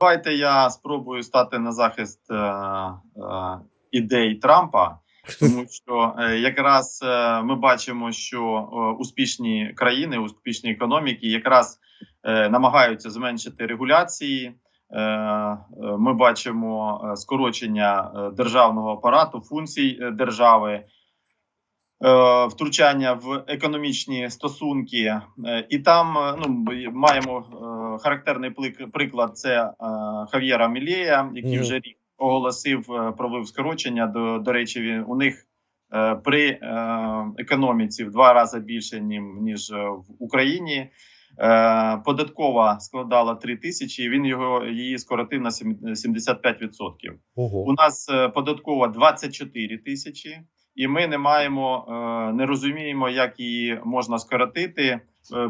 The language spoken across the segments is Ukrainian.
Давайте я спробую стати на захист е, е, ідей Трампа, тому що е, якраз е, ми бачимо, що е, успішні країни, успішні економіки якраз е, намагаються зменшити регуляції. Е, е, Ми бачимо е, скорочення е, державного апарату, функцій е, держави. Втручання в економічні стосунки, і там ну маємо характерний плик- приклад. Це е, Хав'єра Мілєя, який вже рік оголосив е, провів скорочення. До, до речі, він у них е, при економіці в два рази більше ніж в Україні. Податкова складала 3 тисячі. Він його її скоротив на сім- 75%. Ого. У нас податкова 24 тисячі, і ми не маємо, е, не розуміємо, як її можна скоротити. Е,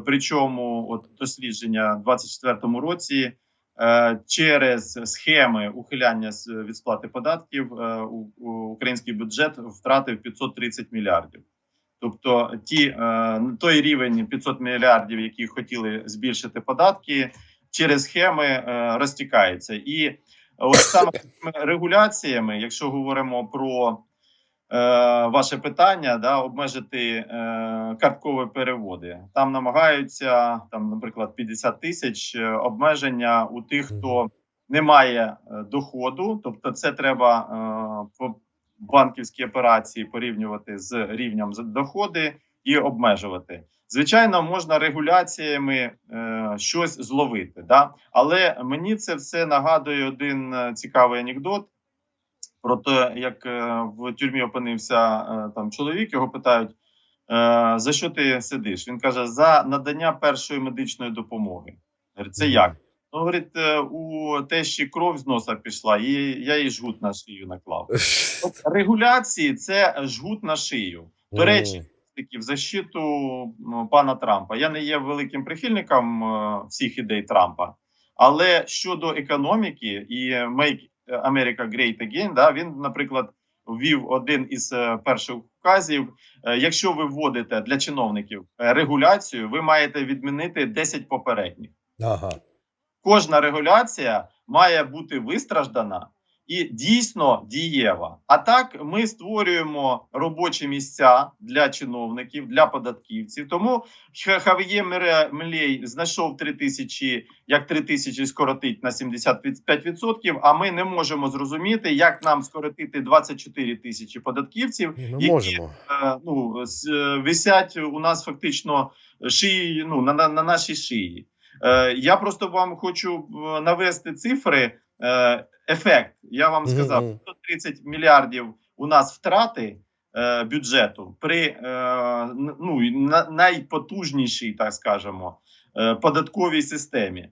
Причому, от дослідження в 24 році е, через схеми ухиляння від сплати податків український бюджет втратив 530 мільярдів. Тобто, ті той рівень 500 мільярдів, які хотіли збільшити податки, через схеми розтікається. І от саме регуляціями, якщо говоримо про ваше питання, да, обмежити е, карткові переводи, там намагаються там, наприклад, 50 тисяч е, обмеження у тих, хто не має е, доходу, тобто це треба е, банківські операції порівнювати з рівнем доходи і обмежувати. Звичайно, можна регуляціями е, щось зловити, да? але мені це все нагадує один е, цікавий анекдот про те, як е, в тюрмі опинився е, там чоловік, його питають: е, за що ти сидиш? Він каже: за надання першої медичної допомоги. Це як? Ну, говорить, у тещі кров з носа пішла, і я їй жгут на шию наклав. От регуляції це жгут на шию. До речі, таки в защиту пана Трампа. Я не є великим прихильником всіх ідей Трампа, але щодо економіки і Make America Great Again, да, він, наприклад, ввів один із е, перших указів. Е, Якщо ви вводите для чиновників е, регуляцію, ви маєте відмінити 10 попередніх Ага. кожна регуляція має бути вистраждана і дійсно дієва. А так ми створюємо робочі місця для чиновників, для податківців. Тому Хав'є Мелей знайшов 3 тисячі, як 3 тисячі скоротить на 75%, А ми не можемо зрозуміти, як нам скоротити 24 тисячі податківців, Ми які можемо. е, ну, е, висять у нас фактично шиї, ну, на, на, на нашій шиї. Е, я просто вам хочу навести цифри. Е, ефект. Я вам сказав, 130 мільярдів у нас втрати е, бюджету при е, ну, найпотужнішій, так скажемо, податковій системі.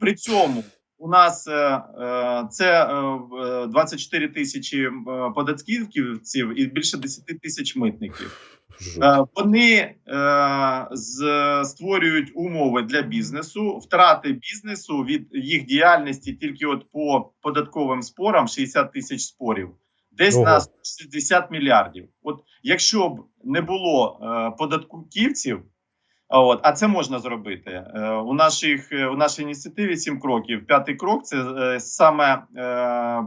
При цьому у нас е, е, це е, в- е, 24 тисячі податківців і більше 10 тисяч митників. Вони створюють умови для бізнесу, втрати бізнесу від їх діяльності тільки от по податковим спорам 60 тисяч спорів, десь Ого. на 60 мільярдів. От якщо б не було податківців, От, а це можна зробити Е, у наших е, у нашій ініціативі. Сім кроків. П'ятий крок це е, саме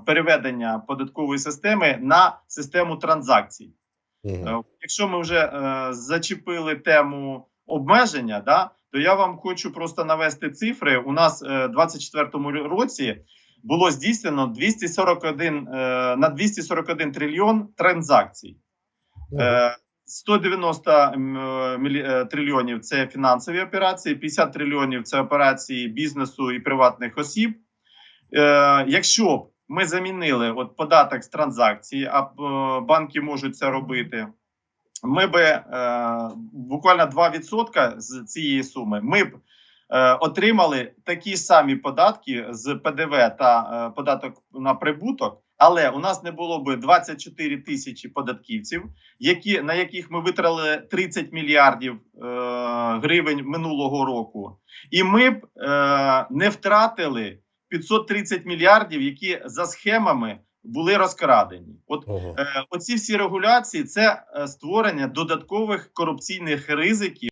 переведення податкової системи на систему транзакцій. Е, Якщо ми вже зачепили тему обмеження, да, то я вам хочу просто навести цифри. У нас в 24-му році було здійснено 241, е, на 241 трильйон транзакцій. Е, 190 м, е, трильйонів це фінансові операції, 50 трильйонів це операції бізнесу і приватних осіб. Е, якщо б ми замінили от податок з транзакції, а е, банки можуть це робити. Ми е, буквально 2% з цієї суми ми б отримали такі самі податки з ПДВ та податок на прибуток, але у нас не було б 24 тисячі податківців, які на яких ми витратили 30 мільярдів е, гривень минулого року, і ми б е, не втратили 530 мільярдів, які за схемами були розкрадені. От е, оці всі регуляції це е, створення додаткових корупційних ризиків.